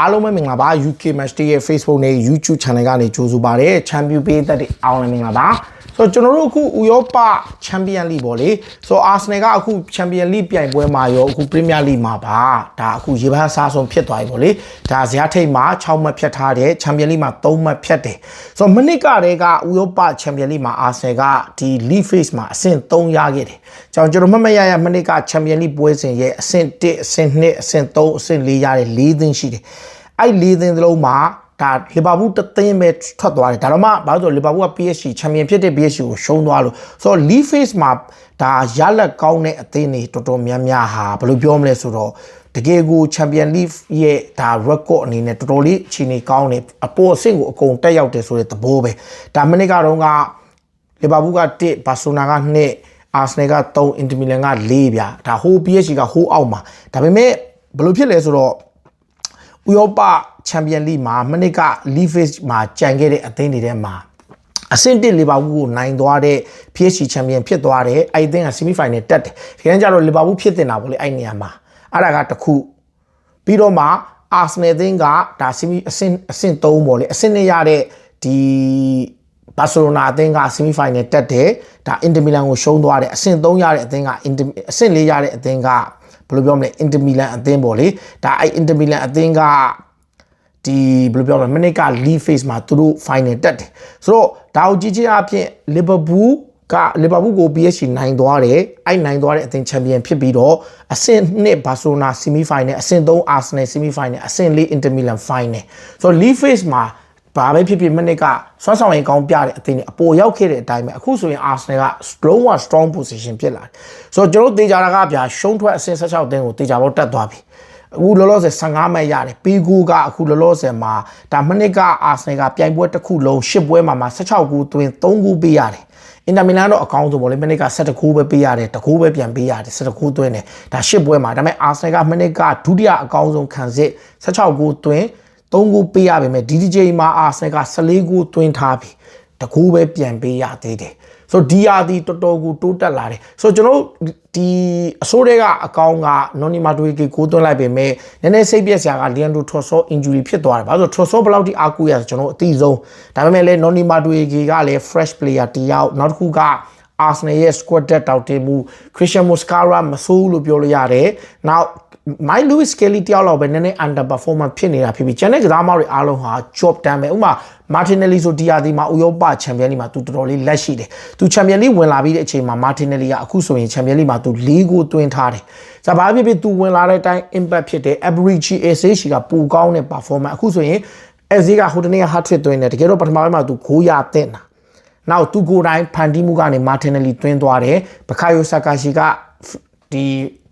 အားလုံးပဲမင်္ဂလာပါ UK Match Day ရဲ့ Facebook နဲ့ YouTube Channel ကနေကြိုဆိုပါရစေ။ Champion ပေးသက်တဲ့အားလုံးလည်းမင်္ဂလာပါ။ ဆိုတော့ကျွန်တော်တို့အခုဥရောပ Champion League ပေါ့လေ။ဆိုတော့ Arsenal ကအခု Champion League ပြိုင်ပွဲမှာရောအခု Premier League မှာပါဒါအခုရေပန်းအစားဆုံးဖြစ်သွားပြီပေါ့လေ။ဒါဇယားထိတ်မှာ6မှတ်ဖြတ်ထားတယ် Champion League မှာ3မှတ်ဖြတ်တယ်။ဆိုတော့မနစ်ကတည်းကဥရောပ Champion League မှာ Arsenal ကဒီ League Phase မှာအဆင့်3ရခဲ့တယ်။ကျွန်တော်ကျွန်တော်မှတ်မှတ်ရရမနစ်က Champion League ပွဲစဉ်ရဲ့အဆင့်1အဆင့်2အဆင့်3အဆင့်4ရတဲ့4သင်းရှိတယ်။အဲ့၄သင်းသလုံးမှာ ဒါလီဗာပူးတသင်းပဲထွက်သွားတယ်ဒါတော့မှဘာလို့ဆိုလီဗာပူးက PSG ချန်ပီယံဖြစ်တဲ့ PSG ကိုရှုံးသွားလို့ဆိုတော့ League Phase မှာဒါရလက်ကောင်းတဲ့အသင်းတွေတော်တော်များများဟာဘယ်လိုပြောမလဲဆိုတော့တကယ်ကို Champion League ရဲ့ဒါ record အနေနဲ့တော်တော်လေးအချိန်ကြီးကောင်းတယ်အပေါ်အဆင့်ကိုအကုန်တက်ရောက်တယ်ဆိုတဲ့သဘောပဲဒါမနစ်ကတော့ကလီဗာပူးက1ဘာဆိုနာက2အာဆနယ်က3အင်တမီလန်က4ဗျာဒါဟို PSG ကဟိုအောက်မှာဒါပေမဲ့ဘယ်လိုဖြစ်လဲဆိုတော့ ဥရောပချန်ပီယံလိမှာမနစ်ကလီဖေ့မှာကြံခဲ့တဲ့အသင်းတွေထဲမှာအဆင့်1လီဗာပူးကိုနိုင်သွားတဲ့ PSG ချန်ပီယံဖြစ်သွားတယ်အဲ့ဒီအသင်းကဆီမီဖိုင်နယ်တက်တယ်ဒီကနေ့ကျတော့လီဗာပူးဖြစ်တင်တာပေါ့လေအဲ့နေရာမှာအဲ့ဒါကတခုပြီးတော့မှအာဆနယ်အသင်းကဒါဆီမီအဆင့်အဆင့်3ပေါ့လေအဆင့်2ရတဲ့ဒီဘာစီလိုနာအသင်းကဆီမီဖိုင်နယ်တက်တယ်ဒါအင်တာမီလန်ကိုရှုံးသွားတယ်အဆင့်3ရတဲ့အသင်းကအင်တာအဆင့်4ရတဲ့အသင်းက ဘယ်လိုပြောမလဲအင်တာမီလန်အသင်းပေါ့လေဒါအဲ့အင်တာမီလန်အသင်းကဒီဘယ်လိုပြောမလဲမနစ်က league phase မှာသူတို့ final တက်တယ်ဆိုတော့ဒါကိုကြည့်ချင်းအဖြစ် Liverpool ကလီဗာပူးကို PSG နိုင်သွားတယ်အဲ့နိုင်သွားတဲ့အသင်းချန်ပီယံဖြစ်ပြီးတော့အဆင့်2ဘာဆိုနာဆီမီဖိုင်နယ်အဆင့်3အာဆနယ်ဆီမီဖိုင်နယ်အဆင့်4အင်တာမီလန်ဖိုင်နယ်ဆိုတော့ league phase မှာ ဘာပဲဖြစ်ဖြစ်မနစ်ကဆွမ်းဆောင်ရင်ကောင်းပြတဲ့အသင်းတွေအပေါ်ရောက်ခဲ့တဲ့အတိုင်းပဲအခုဆိုရင် Arsenal က strong က strong position ဖြစ်လာတယ်ဆိုတော့ကျွန်တော်တို့တေချာတာကဗျာရှုံးထွက်အဆင့်16တင်းကိုတေချာတော့တက်သွားပြီအခုလောလောဆယ်15မှတ်ရတယ်ပီဂူကအခုလောလောဆယ်မှာဒါမနစ်ကအာဆနယ်ကပြိုင်ပွဲတစ်ခုလုံး10ပွဲမှာမှာ16ဂိုးသွင်း3ဂိုးပေးရတယ်အင်တာမီလန်တော့အကောင်းဆုံးပေါ့လေမနစ်က7ဂိုးပဲပေးရတယ်တဂိုးပဲပြန်ပေးရတယ်7ဂိုးသွင်းတယ်ဒါ10ပွဲမှာဒါပေမဲ့အာဆနယ်ကမနစ်ကဒုတိယအကောင်းဆုံးခံစစ်16ဂိုးသွင်း 3ဂိုးပေးရပါမယ်ဒီဒီဂျေမှာအာဆနယ်က14ဂိုးသွင်းထားပြီတကူပဲပြန်ပေးရသေးတယ်ဆိုတော့ဒီယာဒီတော်တော်ကိုတိုးတက်လာတယ်ဆိုတော့ကျွန်တော်ဒီအစိုးရကအကောင်းကနော်နီမာတိုကကိုသွင်းလိုက်ပေမဲ့နည်းနည်းစိတ်ပြက်စရာကလီယန်ဒိုထရော့ဆော injury ဖြစ်သွားတယ်ဘာလို့ထရော့ဆောဘယ်လောက်ထိအားကိုးရဆိုကျွန်တော်အသိဆုံးဒါပေမဲ့လည်းနော်နီမာတိုကလည်း fresh player တယောက်နောက်တစ်ခုက Arsenal ရဲ့ squad depth တောက်တင်မှု Christian Muscara မဆိုးလို့ပြောလို့ရတယ်။ Now My Lewis Kelly တယောက်လောက်ပဲနည်းနည်း under performance ဖြစ်နေတာဖြစ်ပြီးကျန်တဲ့ကစားမတွေအားလုံးဟာ job done ပဲဥပမာ Martinelli ဆိုဒီယာဒီမှာဥရောပချန်ပီယံလိမှာသူတော်တော်လေးလက်ရှိတယ်။သူချန်ပီယံလိဝင်လာပြီးတဲ့အချိန်မှာ Martinelli ကအခုဆိုရင်ချန်ပီယံလိမှာသူ၄ဂိုးသွင်းထားတယ်။ဇာဘာဖြစ်ဖြစ်သူဝင်လာတဲ့အတိုင်း impact ဖြစ်တယ်။ Average ASH ကပိုကောင်းတဲ့ performance အခုဆိုရင် AZ ကဟိုတနေ့က hat trick သွင်းတယ်တကယ်တော့ပထမပိုင်းမှာသူဂိုးရတဲ့တာ။နောက်သူကိုယ်တိုင်ဖန်တီးမှုကနေ Martinelli သွင်းသွားတယ်။ဘကာယိုဆာကာရှီကဒီ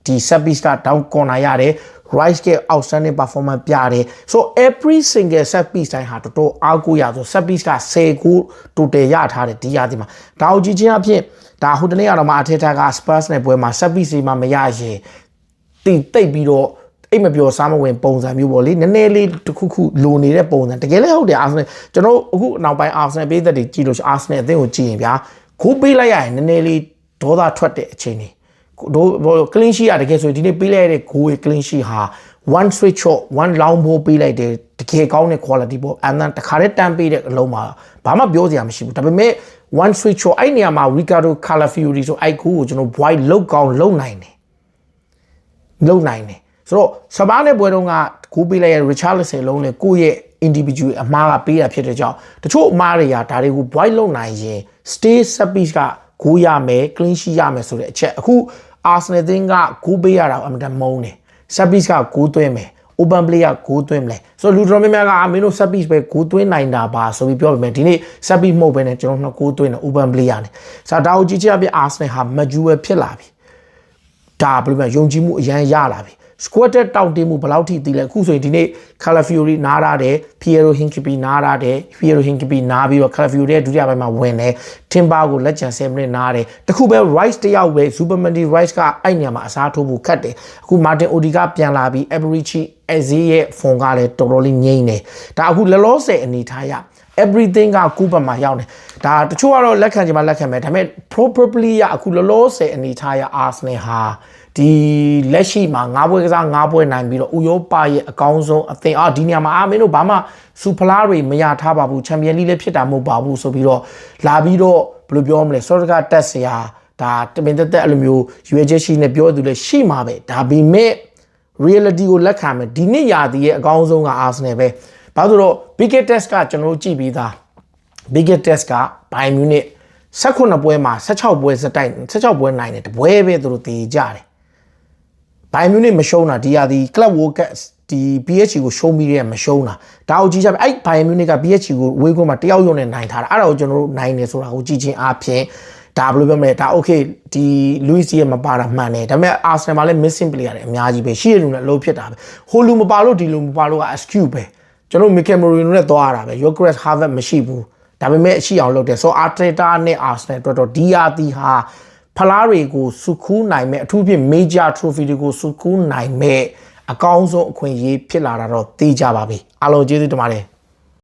ဒီ set piece က down corner ရတယ် Rice က outstanding performance ပြတယ် so every single set piece တိုင်းဟာတော်တော်အားကိုးရဆို set piece က10ခု total ရထားတယ်ဒီရာဒီမှာဒါကိုကြည့်ချင်းအဖြစ်ဒါဟိုတနေ့ကတော့မှအထက်ထက်က Spurs နဲ့ပွဲမှာ set piece တွေမှာမရရင်တိတ်တိတ်ပြီးတော့အိတ်မပြောစားမဝင်ပုံစံမျိုးပေါ့လေနည်းနည်းလေးတစ်ခုခုလိုနေတဲ့ပုံစံတကယ်လည်းဟုတ်တယ်အာဆနယ်ကျွန်တော်အခုနောက်ပိုင်းအာဆနယ်ပေးသက်တွေကြည့်လို့အာဆနယ်အသင်းကိုကြည့်ရင်ဗျာခိုးပေးလိုက်ရရင်နည်းနည်းလေးဒေါသထွက်တဲ့အချိန် တွေတို့ clean sheet อ่ะတကယ်ဆိုဒီနေ့ပေးလိုက်ရတဲ့ goal clean sheet ဟာ one straight shot one long ball ပေးလိုက်တယ်တကယ်ကောင်းတဲ့ quality ပေါ့အန်တန်တခါတည်းတန်းပေးတဲ့အလုံးမှာဘာမှပြောစရာမရှိဘူးဒါပေမဲ့ one straight shot အဲ့နေရာမှာ Ricardo Calafiori ဆိုအဲ့ goal ကိုကျွန်တော် void လောက်ကောင်းလောက်နိုင်တယ်လောက်နိုင်တယ်ဆိုတော့စပါးနဲ့ပွဲတုန်းကကိုပေးလိုက်ရ Richarlison လုံးလေကိုယ့်ရဲ့ individual အမားကပေးတာဖြစ်တဲ့ကြောင့်တချို့အမားတွေကဒါတွေကို void လောက်နိုင်ရင် stay set piece ကဂိုးရမယ် clean sheet ရမယ်ဆိုတဲ့အချက်အခု Arsenal တင်းကဂိုးပေးရတာအမှန်တမ်းမုန်းတယ် set piece ကဂိုးသွင်းမယ် open play ကဂိုးသွင်းမလဲဆိုတော့လူတော်များများကအာမင်းတို့ set piece ပဲဂိုးသွင်းနိုင်တာပါဆိုပြီးပြောပေမဲ့ဒီနေ့ set piece မဟုတ်ဘဲနဲ့ကျွန်တော်နှစ်ဂိုးသွင်းတယ် open play ရတယ်ဆိုတော့ဒါကိုကြည့်ချင်အပြ Arsenal ဟာ mature ဖြစ်လာပြီဒါဘယ်လိုလဲယုံကြည်မှုအရန်ရလာပြီ squatted တောက်တင်းမှုဘယ်လောက်ထိတည်လဲအခုဆိုရင်ဒီနေ့ Calafiori နားရတယ် Piero Hincapié နားရတယ် Piero Hincapié နားပြီးတော့ Calafiori ရဲ့ဒုတိယပိုင်းမှာဝင်တယ် Timber ကိုလက်ချန်7မိနစ်နားတယ်တခုပဲ Rice တယောက်ပဲ Supermandi Rice ကအဲ့နေရာမှာအစားထိုးဖို့ခတ်တယ်အခု Martin Odegaard ပြန်လာပြီး Eberici Eze ရဲ့ဖုန်ကလည်းတော်တော်လေးငိမ့်တယ်ဒါအခုလလောဆယ်အနေထားရ everything ကကူဘက်မှာရောက်နေဒါတချို့ကတော့လက်ခံချင်မှလက်ခံမယ်ဒါပေမဲ့ probably ရအခုလောလောဆယ်အနေထားရ Arsenal ဟာဒီလက်ရှိမှာ၅ပွဲကစား၅ပွဲနိုင်ပြီးတော့ဥရောပရဲ့အကောင်းဆုံးအသင်းအာဒီနေရာမှာအာမင်းတို့ဘာမှစူဖလားတွေမရထားပါဘူးချန်ပီယံလိလည်းဖြစ်တာမဟုတ်ပါဘူးဆိုပြီးတော့လာပြီးတော့ဘယ်လိုပြောမလဲစောတကတက်စရာဒါတမင်တက်တက်အဲ့လိုမျိုးရွေချက်ရှိနေပြောသူလည်းရှိမှာပဲဒါပေမဲ့ reality ကိုလက်ခံမယ်ဒီနှစ်ရာသီရဲ့အကောင်းဆုံးက Arsenal ပဲ ဘာလို့လဲဆိုတော့ biggest test ကကျွန်တော်တို့ကြည့်ပြီးသား biggest test က Bayern Munich 16ပွဲမှာ16ပွဲစတိုက်16ပွဲနိုင်တယ်တပွဲပဲသူတို့တည်ကြတယ်ဘိုင်မြူနစ်မရှုံးတာဒီဟာဒီ Club World Cup ဒီ PSG ကိုရှုံးပြီးတဲ့မရှုံးတာဒါကိုကြည့်ကြပြီအဲ့ဘိုင်မြူနစ်က PSG ကိုဝေးကွန်းမှာတယောက်ရုံနဲ့နိုင်ထားတာအဲ့ဒါကိုကျွန်တော်တို့နိုင်တယ်ဆိုတာကိုကြည့်ချင်းအားဖြင့်ဒါဘယ်လိုပြောမလဲဒါ okay ဒီ Luis ရဲ့မပါတာမှန်တယ်ဒါပေမဲ့ Arsenal မှာလည်း missing player တွေအများကြီးပဲရှိရလူနဲ့အလုပ်ဖြစ်တာပဲဟိုလူမပါလို့ဒီလူမပါလို့က excuse ပဲ ကျွန်တော် Mikel Merino နဲ့သွားရတာပဲ Yogres Harvard မရှိဘူးဒါပေမဲ့ရှိအောင်လုပ်တယ်ဆို Arteta နဲ့ Arsenal အတွက်တော့ DRT ဟာဖလားတွေကိုစုခူးနိုင်မဲ့အထူးဖြင့် major trophy တွေကိုစုခူးနိုင်မဲ့အကောင်းဆုံးအခွင့်အရေးဖြစ်လာတာတော့သိကြပါပြီအားလုံးကျေးဇူးတင်ပါတယ်